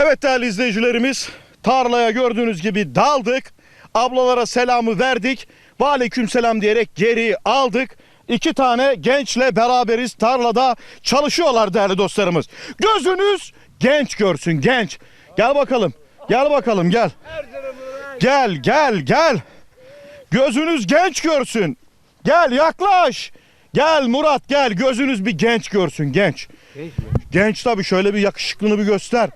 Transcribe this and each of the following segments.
Evet değerli izleyicilerimiz tarlaya gördüğünüz gibi daldık. Ablalara selamı verdik. Ve aleyküm selam diyerek geri aldık. İki tane gençle beraberiz tarlada çalışıyorlar değerli dostlarımız. Gözünüz genç görsün genç. Gel bakalım. Gel bakalım gel. Gel gel gel. Gözünüz genç görsün. Gel yaklaş. Gel Murat gel gözünüz bir genç görsün genç. Genç tabii şöyle bir yakışıklığını bir göster.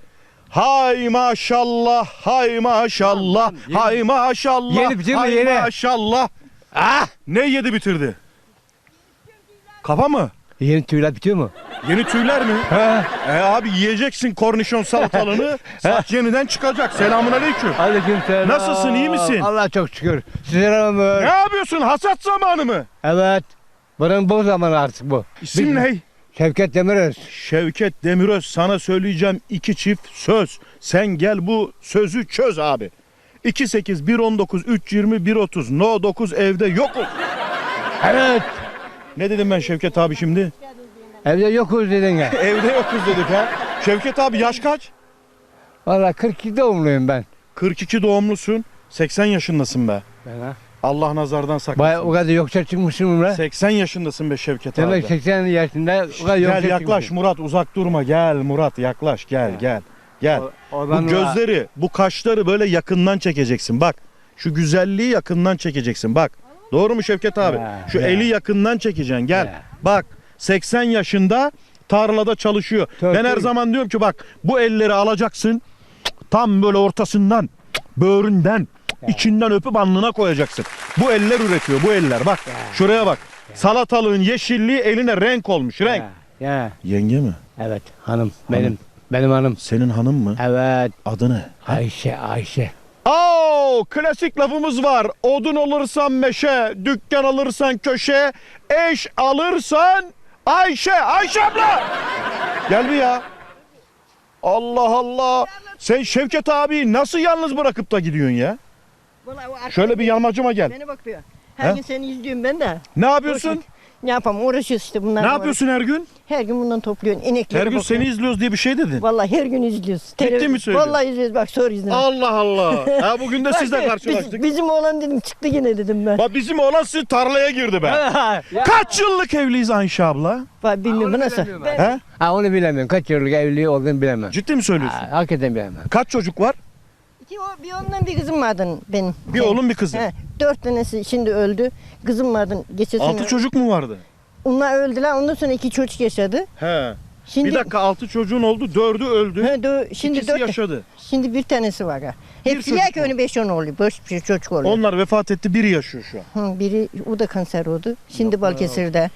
Hay maşallah, hay maşallah, hay maşallah, Yeni bitirdi, hay yeni. maşallah. Ah! Ne yedi bitirdi? Kafa mı? Yeni tüyler bitiyor mu? Yeni tüyler mi? He. E abi yiyeceksin kornişon salatalığını, saç yeniden çıkacak. Selamun aleyküm. Selam. Nasılsın, iyi misin? Allah çok şükür. Size rağmen. Ne yapıyorsun? Hasat zamanı mı? Evet. Buranın bu zamanı artık bu. İsim Biz- ne? Şevket Demiröz. Şevket Demiröz sana söyleyeceğim iki çift söz. Sen gel bu sözü çöz abi. 28 119 320 130 no 9 evde yokum. Evet. Ne dedim ben Şevket abi şimdi? Evde yokuz dedin ya. Evde yokuz dedik ha. Şevket abi yaş kaç? Valla 42 doğumluyum ben. 42 doğumlusun. 80 yaşındasın be. Ben ha. Allah nazardan Baya o saklasın. kadar yoksa çıkmışım be. 80 yaşındasın be Şevket Demek abi. 80 yaşında o kadar yoksa Gel yaklaş çıkmışım. Murat uzak durma gel Murat yaklaş gel Ha. gel gel. O- Bu gözleri, bu kaşları böyle yakından çekeceksin. Bak. Şu güzelliği yakından çekeceksin. Bak. Doğru mu Şevket abi? Ya, Şu ya. eli yakından çekeceksin. Gel. Ya. Bak. 80 yaşında tarlada çalışıyor. Tabii, ben her tabii. zaman diyorum ki bak bu elleri alacaksın. Tam böyle ortasından, böğründen, içinden öpüp alnına koyacaksın. Bu eller üretiyor. Bu eller. Bak. Şuraya bak. Salatalığın yeşilliği eline renk olmuş. Renk. Ya. Yenge mi? Evet hanım benim. Benim hanım. Senin hanım mı? Evet. Adı ne? Ayşe Ayşe. Oo, klasik lafımız var. Odun alırsan meşe, dükkan alırsan köşe, eş alırsan Ayşe, Ayşe abla. Gel bir ya. Allah Allah. Sen Şevket abi nasıl yalnız bırakıp da gidiyorsun ya? Vallahi o arkada Şöyle bir yamacıma gel. Beni bakıyor. Her He? gün seni izliyorum ben de. Ne yapıyorsun? Ne yapalım uğraşıyoruz işte bunlar. Ne yapıyorsun her gün? Her gün bundan topluyorsun. İnekleri Her gün bakıyorsun. seni izliyoruz diye bir şey dedin. Vallahi her gün izliyoruz. Ciddi Televiz- mi söylüyorsun? Vallahi izliyoruz bak sor izle. Allah Allah. Ha bugün de sizle biz- karşılaştık. bizim oğlan dedim çıktı yine dedim ben. Bak bizim oğlan sizin tarlaya girdi be. Kaç yıllık evliyiz Ayşe abla? Bak bilmiyorum bu nasıl. bilemiyorum ben. He? Ha onu bilemiyorum. Kaç yıllık evliliği olduğunu bilemem. Ciddi mi söylüyorsun? Ha, hakikaten bilemem. Kaç çocuk var? İki, o, bir ondan bir kızım vardı benim. Bir oğlum bir kızı. He, dört tanesi şimdi öldü. Kızım vardı geçen sene. Altı çocuk mu vardı? Onlar öldüler. Ondan sonra iki çocuk yaşadı. He. Şimdi Bir dakika altı çocuğun oldu, dördü öldü. He, dö- şimdi İkisi dört, yaşadı. şimdi bir tanesi var. ha. Bir Hepsi çocuk önü beş on oluyor. Beş bir çocuk oluyor. Onlar vefat etti, biri yaşıyor şu an. Hı, biri o da kanser oldu. Şimdi Balıkesir'de.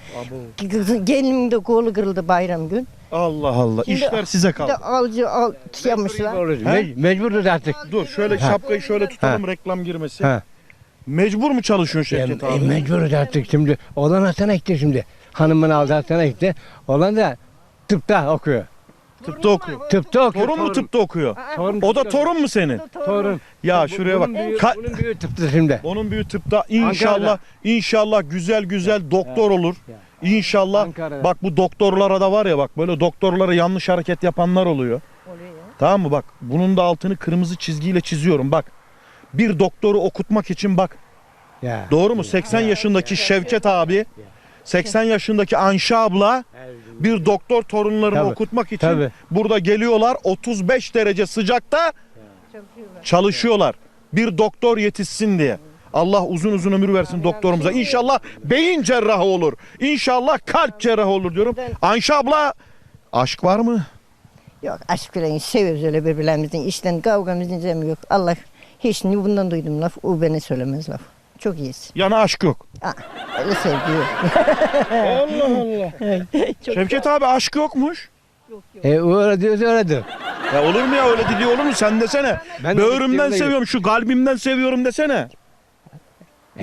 Kızın gelinimin de kolu kırıldı bayram gün. Allah Allah. Şimdi- İşler size Bir de kaldı. alcı al yapmışlar. Me- mecburuz artık. Dur şöyle şapkayı şöyle tutalım reklam girmesin. Ha. Mecbur mu çalışıyorsun Şevket e, abi? mecburuz artık şimdi. Oğlan hastane gitti şimdi. Hanımın aldı hastane gitti. Oğlan da tıpta okuyor. Tıpta okuyor. Tıpta okuyor. Torun mu tıpta okuyor? Torun. O da torun mu senin? Torun. Ya şuraya bak. Bunun büyüğü, Ka- bunun büyüğü tıpta şimdi. onun büyüğü tıpta inşallah Ankara'da. inşallah güzel güzel doktor olur. İnşallah Ankara'da. bak bu doktorlara da var ya bak böyle doktorlara yanlış hareket yapanlar oluyor. Tamam mı bak bunun da altını kırmızı çizgiyle çiziyorum bak. Bir doktoru okutmak için bak Ya. doğru mu 80 yaşındaki Şevket abi 80 yaşındaki Anşa abla bir doktor torunlarını Tabii, okutmak için tabii. burada geliyorlar 35 derece sıcakta çalışıyorlar. Bir doktor yetişsin diye. Allah uzun uzun ömür versin doktorumuza. İnşallah beyin cerrahı olur. İnşallah kalp cerrahı olur diyorum. Anşa abla aşk var mı? Yok aşk falan seviyoruz öyle birbirlerimizin. İşten kavgamızın cemi yok. Allah hiç ni bundan duydum laf. O beni söylemez laf. Çok iyiyiz. Yani aşk yok. Ha, öyle sevgi yok. Allah Allah. Çok Şevket abi aşk yokmuş. E öyle diyorsa öyledir. Ya olur mu ya öyle dediği olur mu sen desene. Ben de Böğrümden gittiğimde- seviyorum şu kalbimden seviyorum desene.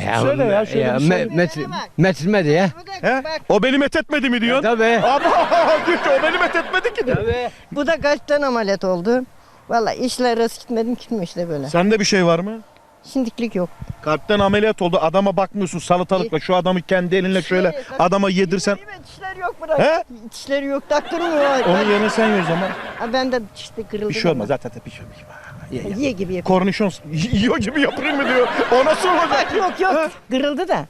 Ya, Söyle ya, şöyle ya, bir söyle. me- met, metmedi ya. He? O beni methetmedi mi diyorsun? Tabii. Ama diyor ki o beni methetmedi ki de. Tabii. Bu da kaç tane ameliyat oldu. Valla işler rast gitmedim gitmiyor işte böyle. Sende bir şey var mı? Şimdilik yok. Kalpten ameliyat oldu. Adama bakmıyorsun salatalıkla. Şu adamı kendi elinle şöyle adama yedirsen. Dişleri yok bırak. He? Dişleri yok taktırmıyor. Onu yerine sen ye o zaman. Ha, ben de işte kırıldı. Bir şey olmaz. Zaten bir şey olmaz. Ye, ye. Yiye gibi yapıyor. Kornişon yiyor gibi yapayım mı diyor. O nasıl olacak? yok yok. Kırıldı da.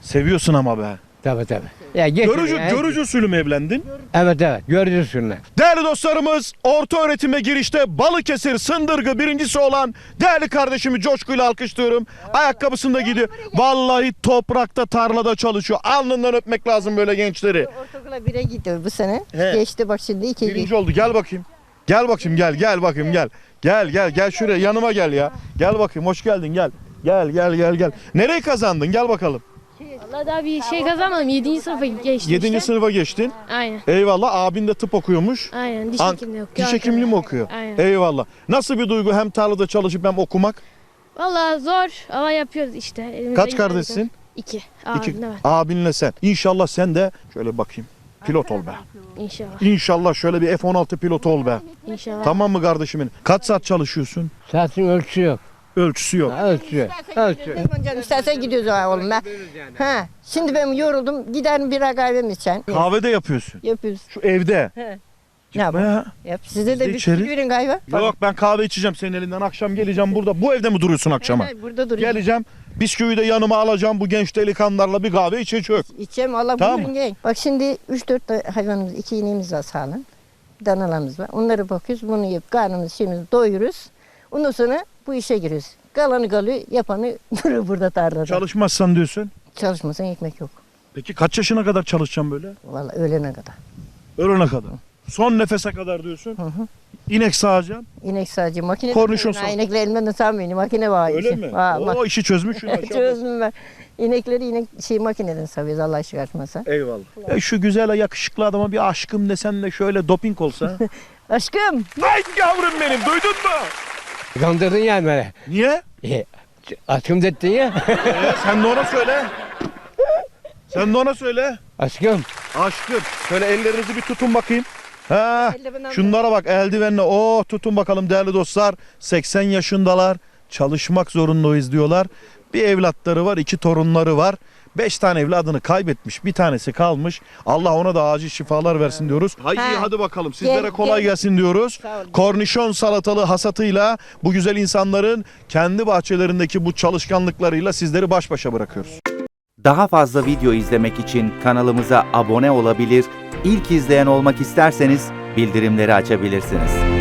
Seviyorsun ama be. Tabii tabii. Ya getir Görücü, ya. görücü usulü mü evlendin? Evet evet. Görücü sürüne. Değerli dostlarımız orta öğretime girişte Balıkesir Sındırgı birincisi olan değerli kardeşimi coşkuyla alkışlıyorum. Ayakkabısında gidiyor. Vallahi toprakta tarlada çalışıyor. Alnından öpmek lazım böyle gençleri. Ortaokula bire gidiyor bu sene. He. Geçti bak şimdi iki. Birinci oldu gel bakayım. Gel bakayım gel gel bakayım gel. Gel gel gel şuraya yanıma gel ya. Gel bakayım hoş geldin gel. Gel gel gel gel. Nereyi kazandın gel bakalım. Vallahi daha bir şey kazanmadım. 7. sınıfa geçtim 7. işte. sınıfa geçtin. Aynen. Eyvallah abin de tıp okuyormuş. Aynen. Diş An- hekimliği okuyor. Diş hekimliği mi okuyor? Aynen. Eyvallah. Nasıl bir duygu hem tarlada çalışıp hem okumak? Vallahi zor ama yapıyoruz işte. Elimizden Kaç kardeşsin? İki. İki. de var. Abinle sen. İnşallah sen de şöyle bakayım. Pilot ol be. İnşallah. İnşallah şöyle bir F-16 pilotu ol be. İnşallah. Tamam mı kardeşimin? Kaç saat çalışıyorsun? Saatin ölçüsü yok. Ölçüsü yok. Ha, Ölçü. Ölçü. İstersen gidiyoruz ha oğlum ben. Ha, şimdi ben yoruldum. Giderim birer kahvemi içen. Kahvede yapıyorsun. Yapıyoruz. Şu evde. Ne yapalım? Ha? Yap. Size de bir içeri. verin kahve. Yok ben kahve içeceğim senin elinden. Akşam geleceğim burada. Bu evde mi duruyorsun akşama? Ha, Burada duruyor. Geleceğim. Bisküviyi de yanıma alacağım. Bu genç delikanlılarla bir kahve içeceğim. İçeceğim Allah Tamam buyurun gelin. Bak şimdi 3-4 de hayvanımız, iki ineğimiz var sağlam. Danalarımız var. Onları bakıyoruz. Bunu yiyip karnımız şeyimizi doyururuz. Ondan sonra bu işe giriyoruz. Kalanı kalıyor, yapanı burada tarlada. Çalışmazsan diyorsun. Çalışmasan ekmek yok. Peki kaç yaşına kadar çalışacağım böyle? Vallahi öğlene kadar. Ölene kadar. Son nefese kadar diyorsun. Hı hı. İnek sağacaksın. İnek sadece makine. Kornişon Ha, sal. İnekler elimden de sanmıyorum. Makine var. Öyle işi. mi? Var, mak- O işi aşağıda. Çözdüm ben. İnekleri inek şey makineden savıyoruz Allah aşkına açmasa. Eyvallah. Ya şu güzel yakışıklı adama bir aşkım desen de şöyle doping olsa. Aşkım. Vay yavrum benim duydun mu? Kandırdın yani beni. Niye? E, Aşkım dedin ya. Ee, sen de ona söyle. Sen de ona söyle. Aşkım. Aşkım. Şöyle ellerinizi bir tutun bakayım. Ha, Eldiven şunlara bak eldivenle. Oh tutun bakalım değerli dostlar. 80 yaşındalar. Çalışmak zorundayız diyorlar. Bir evlatları var, iki torunları var. Beş tane evladını kaybetmiş. Bir tanesi kalmış. Allah ona da acil şifalar versin diyoruz. Haydi Ha. hadi bakalım. Sizlere Gel, kolay gel. gelsin diyoruz. Sağ. Kornişon salatalı hasatıyla bu güzel insanların kendi bahçelerindeki bu çalışkanlıklarıyla sizleri baş başa bırakıyoruz. Daha fazla video izlemek için kanalımıza abone olabilir, ilk izleyen olmak isterseniz bildirimleri açabilirsiniz.